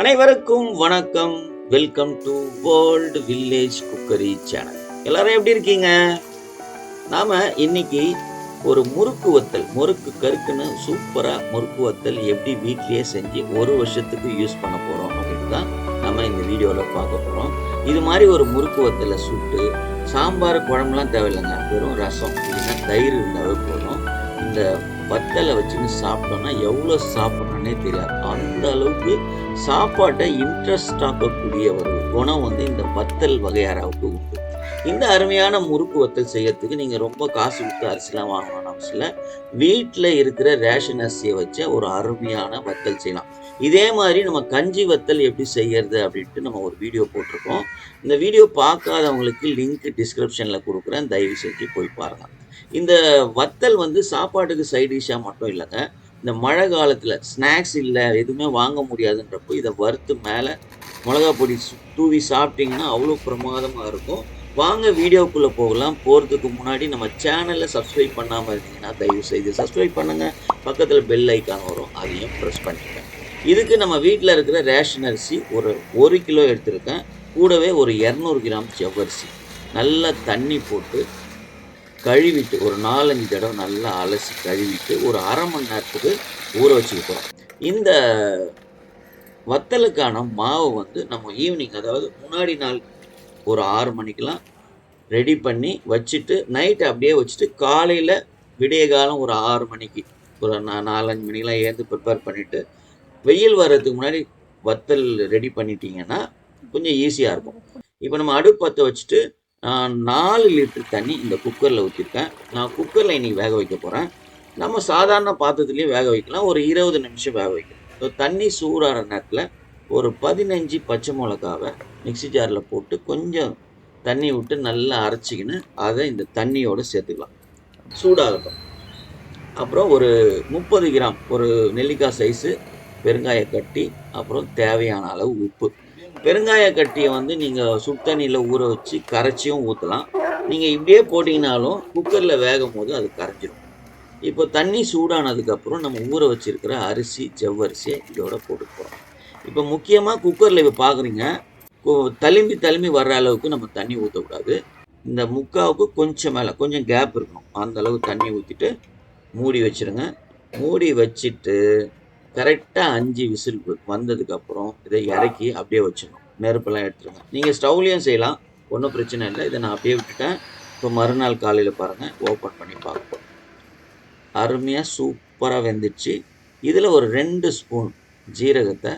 அனைவருக்கும் வணக்கம். Welcome to world village cookery channel எல்லாரும் எப்படி இருக்கீங்க? நாம இன்னைக்கு ஒரு முறுக்கு வத்தல் முறுக்கு கருக்குன்னு சூப்பரா முறுக்கு வத்தல் எப்படி வீட்லயே செஞ்சு ஒரு வருஷத்துக்கு யூஸ் பண்ண போறோம் அப்படின்னு தான் நம்ம இந்த வீடியோல பார்க்க போறோம். இது மாதிரி ஒரு முறுக்கு வத்தலை சுட்டு சாம்பார் குழம்புலாம் தேவையில்லைங்க. வெறும் ரசம். இல்லைன்னா தயிர் இருந்தாவே போதும். இந்த வத்தலை வச்சுன்னு சாப்பிட்டோம்னா எவ்வளோ சாப்பிட்றோன்னே தெரியாது. அந்த அளவுக்கு சாப்பாட்டை இன்ட்ரெஸ்ட் ஆக்கக்கூடிய ஒரு குணம் வந்து இந்த வத்தல் வகையாராவுக்கு உண்டு. இந்த அருமையான முறுக்கு வத்தல் செய்யறதுக்கு நீங்கள் ரொம்ப காசு கொடுத்து அரிசிலாம் வாங்கணும்னு அவசியம் வீட்டில் இருக்கிற ரேஷன் அரிசியை வச்ச ஒரு அருமையான வத்தல் செய்யலாம். இதே மாதிரி நம்ம கஞ்சி வத்தல் எப்படி செய்யறது அப்படின்ட்டு நம்ம ஒரு வீடியோ போட்டிருக்கோம். இந்த வீடியோ பார்க்காதவங்களுக்கு லிங்க் டிஸ்கிரிப்ஷனில் கொடுக்குறேன். தயவு செஞ்சு போய் பாருங்கள் இந்த வத்தல் வந்து சாப்பாட்டுக்கு சைடிஷாக மட்டும் இல்லைங்க. இந்த மழை காலத்தில் ஸ்நாக்ஸ் இல்லை எதுவுமே வாங்க முடியாதுன்றப்போ இதை வறுத்து மேலே மிளகா பொடி தூவி சாப்பிட்டிங்கன்னா அவ்வளோ பிரமாதமாக இருக்கும். வாங்க வீடியோக்குள்ளே போகலாம். போகிறதுக்கு முன்னாடி நம்ம சேனலை சப்ஸ்கிரைப் பண்ணாமல் இருந்தீங்கன்னா தயவு செய்து சப்ஸ்கிரைப் பண்ணுங்கள் பக்கத்தில் பெல் ஐக்கான் வரும். அதையும் ப்ரெஸ் பண்ணிக்கோங்க. இதுக்கு நம்ம வீட்டில் இருக்கிற ரேஷன் அரிசி ஒரு ஒரு கிலோ எடுத்திருக்கேன். கூடவே ஒரு இரநூறு கிராம் செவ்வரிசி நல்லா தண்ணி போட்டு கழுவிட்டு ஒரு நாலஞ்சு தடவை நல்லா அலசி கழுவிட்டு ஒரு அரை மணி நேரத்துக்கு ஊற வச்சுக்க இந்த வத்தலுக்கான மாவு வந்து நம்ம ஈவினிங் அதாவது முன்னாடி நாள் ஒரு ஆறு மணிக்கெலாம் ரெடி பண்ணி வச்சுட்டு நைட் அப்படியே வச்சுட்டு காலையில் விடிய காலம் ஒரு ஆறு மணிக்கு ஒரு நாலஞ்சு மணிக்கெலாம் ஏந்து ப்ரிப்பேர் பண்ணிவிட்டு வெயில் வர்றதுக்கு முன்னாடி வத்தல் ரெடி பண்ணிட்டீங்கன்னா கொஞ்சம் ஈஸியாக இருக்கும். இப்போ நம்ம அடுப்பு பற்ற வச்சுட்டு நான் நாலு லிட்டர் தண்ணி இந்த குக்கரில் ஊற்றிருக்கேன் நான் குக்கரில் இன்னைக்கு வேக வைக்க போகிறேன் நம்ம சாதாரண பாத்திரத்துலேயும் வேக வைக்கலாம். ஒரு இருபது நிமிஷம் வேக வைக்கலாம். ஸோ தண்ணி சூடாகிற நேரத்தில் ஒரு பதினஞ்சு பச்சை மிளகாவை மிக்ஸி ஜாரில் போட்டு கொஞ்சம் தண்ணி விட்டு நல்லா அரைச்சிக்கின்னு அதை இந்த தண்ணியோடு சேர்த்துக்கலாம். சூடாகட்டும். அப்புறம் ஒரு முப்பது கிராம் ஒரு நெல்லிக்காய் சைஸு பெருங்காய கட்டி அப்புறம் தேவையான அளவு உப்பு. பெருங்காய கட்டியை வந்து நீங்கள் சுத்தண்ணியில் ஊற வச்சு கரைச்சியும் ஊற்றலாம் நீங்கள் இப்படியே போட்டிங்கனாலும் குக்கரில் வேகும் போது அது கரைஞ்சிடும் இப்போ தண்ணி சூடானதுக்கப்புறம் நம்ம ஊற வச்சுருக்கிற அரிசி ஜவ்வரிசியை இதோட போட்டுக்கிறோம் இப்போ முக்கியமாக குக்கரில் இப்போ பார்க்குறீங்க தழும்பி தழும்பி வர்ற அளவுக்கு நம்ம தண்ணி ஊற்றக்கூடாது இந்த முக்காவுக்கு கொஞ்சம் மேலே கொஞ்சம் கேப் இருக்கணும். அந்த அளவு தண்ணி ஊற்றிட்டு மூடி வச்சுருங்க. மூடி வச்சுட்டு கரெக்டாக அஞ்சு விசில் வந்ததுக்கப்புறம் இதை இறக்கி அப்படியே வச்சிடணும். நெருப்பெல்லாம் எடுத்துருங்க. நீங்கள் ஸ்டவ்லேயும் செய்யலாம். ஒன்றும் பிரச்சனை இல்லை. இதை நான் அப்படியே விட்டுட்டேன். இப்போ மறுநாள் காலையில் பாருங்கள் ஓப்பன் பண்ணி பார்ப்போம். அருமையாக சூப்பராக வெந்துச்சு இதில் ஒரு ரெண்டு ஸ்பூன் ஜீரகத்தை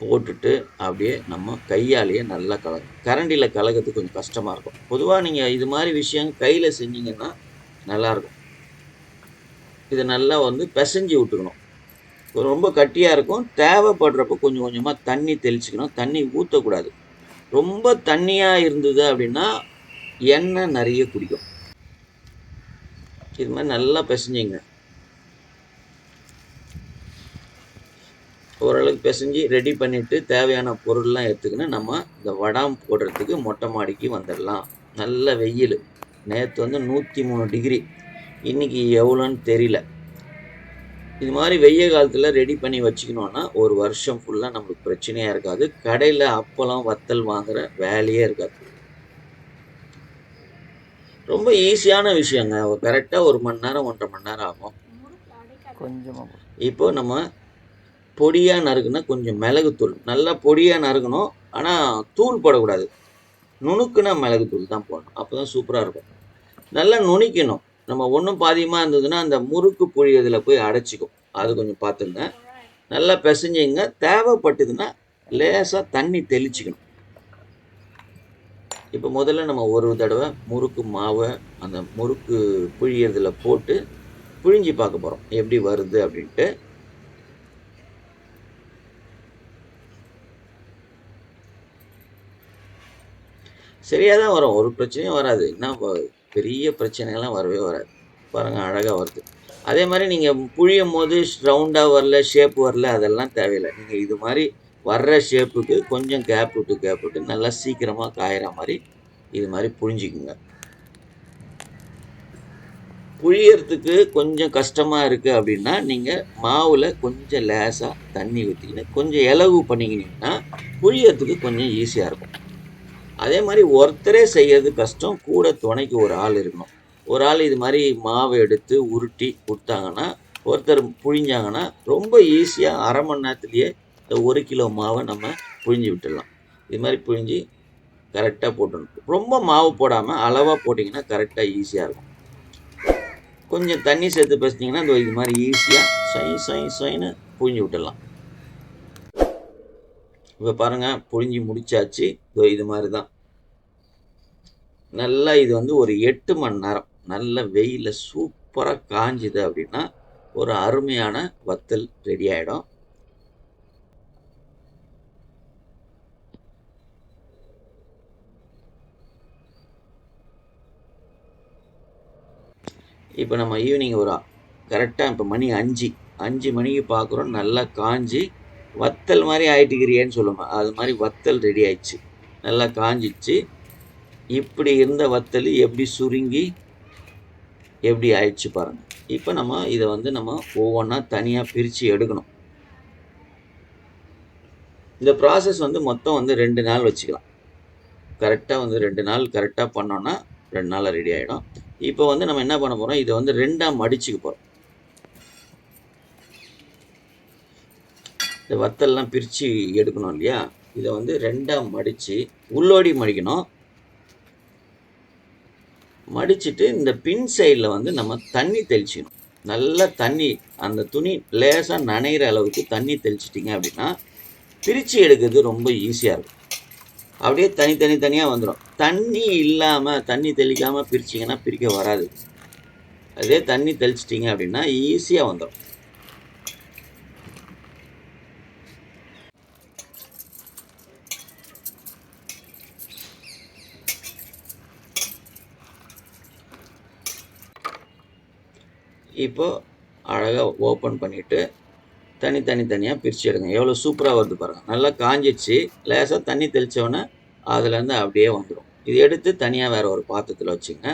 போட்டுட்டு அப்படியே நம்ம கையாலேயே நல்லா கலகு கரண்டியில் கலகிறது கொஞ்சம் கஷ்டமாக இருக்கும். பொதுவாக நீங்கள் இது மாதிரி விஷயம் கையில் செஞ்சீங்கன்னா நல்லாயிருக்கும் இதை நல்லா வந்து பிசைஞ்சு விட்டுக்கணும். ரொம்ப கட்டியாக இருக்கும். தேவைப்படுறப்ப கொஞ்சம் கொஞ்சமாக தண்ணி தெளிச்சுக்கணும். தண்ணி ஊற்றக்கூடாது ரொம்ப தண்ணியாக இருந்தது அப்படின்னா எண்ணெய் நிறைய குடிக்கும். இது மாதிரி நல்லா பிசைஞ்சிங்க. ஓரளவுக்கு பிசைஞ்சு ரெடி பண்ணிவிட்டு தேவையான பொருள்லாம் எடுத்துக்கின்னு நம்ம இந்த வடாம் போடுறதுக்கு மொட்டை மாடிக்கு வந்துடலாம். நல்ல வெயில். நேற்று வந்து நூற்றி மூணு டிகிரி இன்னைக்கு எவ்வளோன்னு தெரியல. இது மாதிரி வெய்ய காலத்தில் ரெடி பண்ணி வச்சுக்கணுன்னா ஒரு வருஷம் ஃபுல்லாக நம்மளுக்கு பிரச்சனையாக இருக்காது. கடையில் அப்பளம் வத்தல் வாங்குற வேலையே இருக்காது. ரொம்ப ஈஸியான விஷயங்க. கரெக்டாக ஒரு மணி நேரம் ஒன்றரை மணி நேரம் ஆகும். கொஞ்சமாக இப்போ நம்ம பொடியாக நறுக்குனா கொஞ்சம் மிளகுத்தூள். நல்லா பொடியாக நறுக்கணும். ஆனால் தூள் போடக்கூடாது. நுணுக்குனா மிளகுத்தூள் தான் போடணும். அப்போ தான் சூப்பராக இருக்கும். நல்லா நுணிக்கணும். நம்ம ஒன்றும் பாதியமாக இருந்ததுன்னா அந்த முறுக்கு புழியதில் போய் அடைச்சிக்கும். அது கொஞ்சம் பார்த்துங்க. நல்லா பிசைஞ்சிங்க. தேவைப்பட்டதுன்னா லேசாக தண்ணி தெளிச்சிக்கணும். இப்போ முதல்ல நம்ம ஒரு தடவை முறுக்கு மாவை அந்த முறுக்கு புழியறதில் போட்டு புழிஞ்சு பார்க்க போகிறோம் எப்படி வருது அப்படின்ட்டு. சரியாக தான் வரும். ஒரு பிரச்சனையும் வராது. என்ன பெரிய பிரச்சனைகள்லாம் வரவே வராது. பாருங்கள் அழகாக வருது. அதே மாதிரி நீங்கள் புழியும் போது ரவுண்டாக வரல ஷேப் வரல அதெல்லாம் தேவையில்லை. நீங்கள் இது மாதிரி வர்ற ஷேப்புக்கு கொஞ்சம் கேப் விட்டு கேப் விட்டு நல்லா சீக்கிரமாக காயிற மாதிரி இது மாதிரி புழிஞ்சிக்குங்க. புழியறதுக்கு கொஞ்சம் கஷ்டமாக இருக்குது அப்படின்னா நீங்கள் மாவில் கொஞ்சம் லேசாக தண்ணி ஊற்றிக்கின்னு கொஞ்சம் இலகு பண்ணிக்கினீங்கன்னா புழியறதுக்கு கொஞ்சம் ஈஸியாக இருக்கும். அதே மாதிரி ஒருத்தரே செய்யறது கஷ்டம் கூட துணைக்கு ஒரு ஆள் இருக்கணும். ஒரு ஆள் இது மாதிரி மாவை எடுத்து உருட்டி கொடுத்தாங்கன்னா ஒருத்தர் புழிஞ்சாங்கன்னா ரொம்ப ஈஸியாக அரை மணி நேரத்துலேயே இந்த ஒரு கிலோ மாவை நம்ம புழிஞ்சு விட்டுடலாம். இது மாதிரி புழிஞ்சு கரெக்டாக போட்டுடணும். ரொம்ப மாவு போடாமல் அளவாக போட்டிங்கன்னா கரெக்டாக ஈஸியாக இருக்கும். கொஞ்சம் தண்ணி சேர்த்து பேசிட்டிங்கன்னா இந்த இது மாதிரி ஈஸியாக சொய் சொய் சொயின்னு புழிஞ்சு விட்டுடலாம். இப்போ பாருங்கள் புழிஞ்சு முடிச்சாச்சு. இதோ இது மாதிரி தான் நல்லா இது வந்து ஒரு எட்டு மணி நேரம். நல்ல வெயிலில் சூப்பராக காஞ்சுது அப்படின்னா ஒரு அருமையான வத்தல் ரெடி ஆகிடும் இப்போ நம்ம ஈவினிங் ஒரு கரெக்டாக இப்போ மணி அஞ்சு. அஞ்சு மணிக்கு பார்க்குறோம் நல்லா காஞ்சி வத்தல் மாதிரி ஆயிட்டுக்கிறியேன்னு சொல்லுவேன் அது மாதிரி வத்தல் ரெடி ஆயிடுச்சு. நல்லா காஞ்சிச்சு. இப்படி இருந்த வத்தல் எப்படி சுருங்கி எப்படி ஆயிடுச்சு பாருங்கள் இப்போ நம்ம இதை வந்து நம்ம ஒவ்வொன்றா தனியாக பிரித்து எடுக்கணும். இந்த ப்ராசஸ் வந்து மொத்தம் வந்து ரெண்டு நாள் வச்சுக்கலாம். கரெக்டாக வந்து ரெண்டு நாள் கரெக்டாக பண்ணோன்னா ரெண்டு நாளில் ரெடி ஆகிடும் இப்போ வந்து நம்ம என்ன பண்ண போகிறோம் இதை வந்து ரெண்டாக மடிச்சுக்க போகிறோம் இந்த வத்தல்லாம் பிரித்து எடுக்கணும் இல்லையா? இதை வந்து ரெண்டாக மடித்து உள்ளோடி மடிக்கணும். மடிச்சுட்டு இந்த பின் சைடில் வந்து நம்ம தண்ணி தெளிச்சிக்கணும். நல்லா தண்ணி அந்த துணி லேசாக நனைகிற அளவுக்கு தண்ணி தெளிச்சிட்டிங்க அப்படின்னா பிரித்து எடுக்கிறது ரொம்ப ஈஸியாக இருக்கும். அப்படியே தனித்தனி தனியாக வந்துடும் தண்ணி இல்லாமல் தண்ணி தெளிக்காமல் பிரிச்சிங்கன்னா பிரிக்க வராது. அதே தண்ணி தெளிச்சிட்டிங்க அப்படின்னா ஈஸியாக வந்துடும் இப்போ அழகாக ஓப்பன் பண்ணிவிட்டு தனி தனி தனியாக பிரித்து எடுங்க. எவ்வளோ சூப்பராக வருது பாருங்கள் நல்லா காஞ்சிச்சு. லேசாக தண்ணி தெளித்தோன்னே அதுலேருந்து அப்படியே வந்துடும் இது எடுத்து தனியாக வேறு ஒரு பாத்திரத்தில் வச்சுங்க.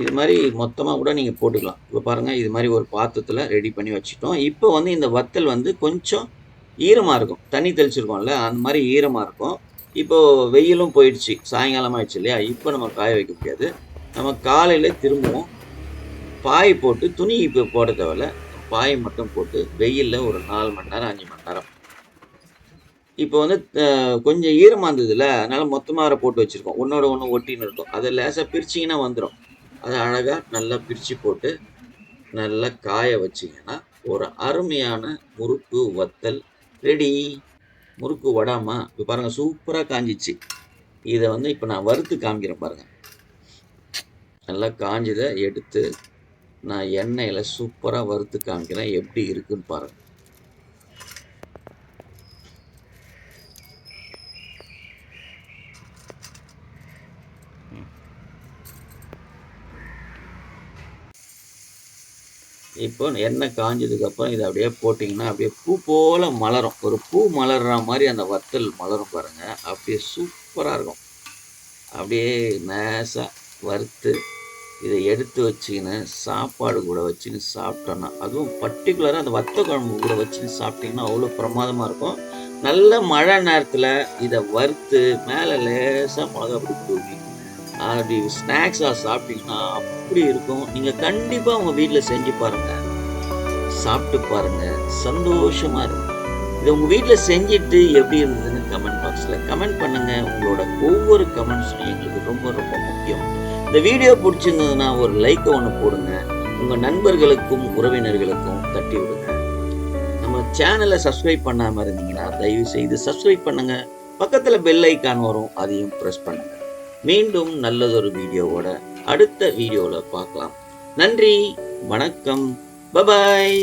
இது மாதிரி மொத்தமாக கூட நீங்கள் போட்டுக்கலாம். இப்போ பாருங்கள் இது மாதிரி ஒரு பாத்திரத்தில் ரெடி பண்ணி வச்சுட்டோம். இப்போ வந்து இந்த வத்தல் வந்து கொஞ்சம் ஈரமாக இருக்கும். தண்ணி தெளிச்சிருக்கோம்ல அந்த மாதிரி ஈரமாக இருக்கும். இப்போது வெயிலும் போயிடுச்சு. சாயங்காலம் ஆயிடுச்சு இல்லையா? இப்போ நம்ம காய வைக்க முடியாது. நம்ம காலையில் திரும்பவும் பாய் போட்டு துணி இப்போ போட தேவையில்ல. பாய் மட்டும் போட்டு வெயிலில் ஒரு நாலு மணி நேரம் அஞ்சு மணி நேரம். இப்போ வந்து கொஞ்சம் ஈரமாக இருந்ததுல அதனால் மொத்தமாக போட்டு வச்சுருக்கோம். ஒன்றோட ஒன்று ஒட்டின்னு இருக்கும். அதை லேசாக பிரிச்சிங்கன்னா வந்துடும் அதை அழகாக நல்லா பிரித்து போட்டு நல்லா காய வச்சிங்கன்னா ஒரு அருமையான முறுக்கு வத்தல் ரெடி முறுக்கு வடாமா இப்போ பாருங்கள் சூப்பராக காஞ்சிச்சு. இதை வந்து இப்போ நான் வறுத்து காமிக்கிறேன் பாருங்கள் நல்லா காஞ்சதை எடுத்து நான் எண்ணெயில் சூப்பராக வறுத்து காமிக்கிறேன். எப்படி இருக்குன்னு பாருங்கள் இப்போ எண்ணெய் காஞ்சதுக்கப்புறம் இதை அப்படியே போட்டிங்கன்னா அப்படியே பூ போல் மலரும். ஒரு பூ மலர்ற மாதிரி அந்த வத்தல் மலரும் பாருங்கள் அப்படியே சூப்பராக இருக்கும். அப்படியே நேசாக வறுத்து இதை எடுத்து வச்சுக்கின்னு சாப்பாடு கூட வச்சுன்னு சாப்பிட்டோன்னா அதுவும் பர்டிகுலராக அந்த வத்த குழம்பு கூட வச்சுன்னு சாப்பிட்டிங்கன்னா அவ்வளோ பிரமாதமாக இருக்கும். நல்ல மழை நேரத்தில் இதை வறுத்து மேலே லேசாக மிளகா அப்படி தூவி அப்படி ஸ்நாக்ஸாக சாப்பிட்டீங்கன்னா அப்படி இருக்கும். நீங்கள் கண்டிப்பாக உங்கள் வீட்டில் செஞ்சு பாருங்கள் சாப்பிட்டு பாருங்கள் சந்தோஷமாக இருக்கும் இதை உங்கள் வீட்டில் செஞ்சுட்டு எப்படி இருந்ததுன்னு கமெண்ட் பாக்ஸில் கமெண்ட் பண்ணுங்கள் உங்களோட ஒவ்வொரு கமெண்ட்ஸும் எங்களுக்கு ரொம்ப ரொம்ப முக்கியம். இந்த வீடியோ பிடிச்சிருந்ததுன்னா ஒரு லைக்கை ஒன்று போடுங்க. உங்கள் நண்பர்களுக்கும் உறவினர்களுக்கும் தட்டி விடுங்க. நம்ம சேனலை சப்ஸ்கிரைப் பண்ணாமல் இருந்தீங்கன்னா தயவு செய்து சப்ஸ்கிரைப் பண்ணுங்கள் பக்கத்தில் பெல் ஐக்கான் வரும். அதையும் ப்ரெஸ் பண்ணுங்கள் மீண்டும் நல்லதொரு வீடியோவோட அடுத்த வீடியோவில் பார்க்கலாம். நன்றி வணக்கம் பபாய்